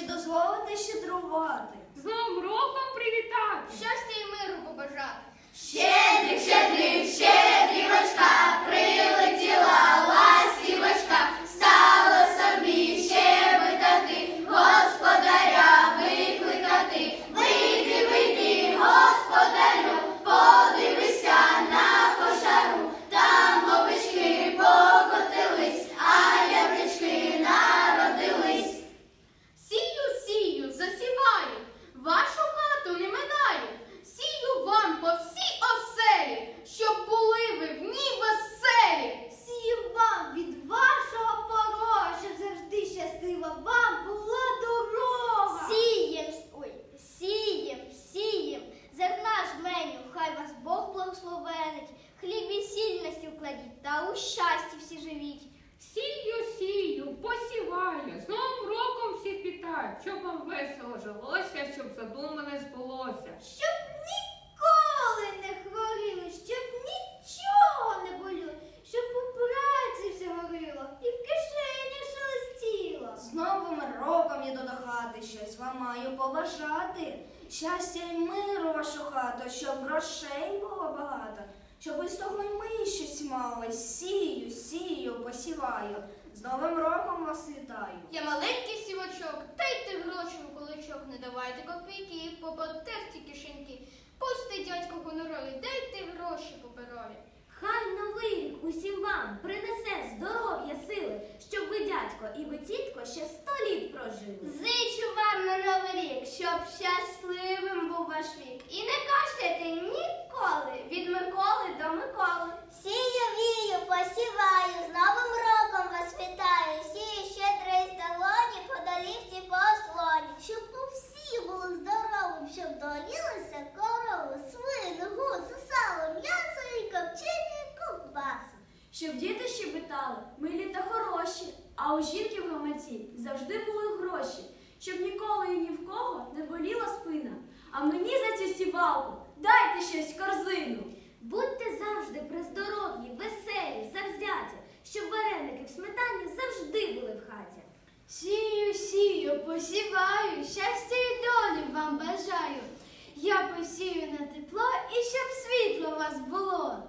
Чи дозволите щедрувати? З кладіть, та у щасті всі живіть. Сію, сію, посіваю, з Новим роком всіх вітаю, щоб вам весело жилося, щоб задумане збулося. Щоб ніколи не хворіли, щоб нічого не боліло, щоб у праці все горіло і в кишені шелестіло. З новим роком я до хати щось вам маю побажати. Щастя й миру вашу хату, щоб грошей було багато, щоб із того й ми щось мали. Сію, сію, посіваю. З новим роком вас вітаю. Я маленький сівачок, дайте гроші в кулачок, не давайте копійки, по потерті кишеньки. Пусти дядько гонорові, дайте гроші паперові. Хай новий рік усім вам принесе здоров'я, сили, щоб ви, дядько, і ви, тітко, ще сто літ прожили. Зичу вам на новий рік, щоб щасливим був ваш вік. І не кашляйте ніколи від Миколи до Миколи. Сію, вію, посіваю, з Новим роком вас вітаю. Сію щедрий долоні, по долівці по слоні. Щоб у всі були здоровим, щоб доїлися корови, свини, гуси, сало, м'ясо і копчені ковбаси. Щоб діти щебетали, милі та хороші, а у жінки в гаманці завжди були гроші, щоб ніколи і ні в кого не боліла спина. А мені за цю сівалку дайте щось в корзину. Будьте завжди при здоров'ї, веселі, завзяті, щоб вареники в сметані завжди були в хаті. Сію, сію, посіваю, щастя і долі вам бажаю. Я посію на тепло і щоб світло у вас було.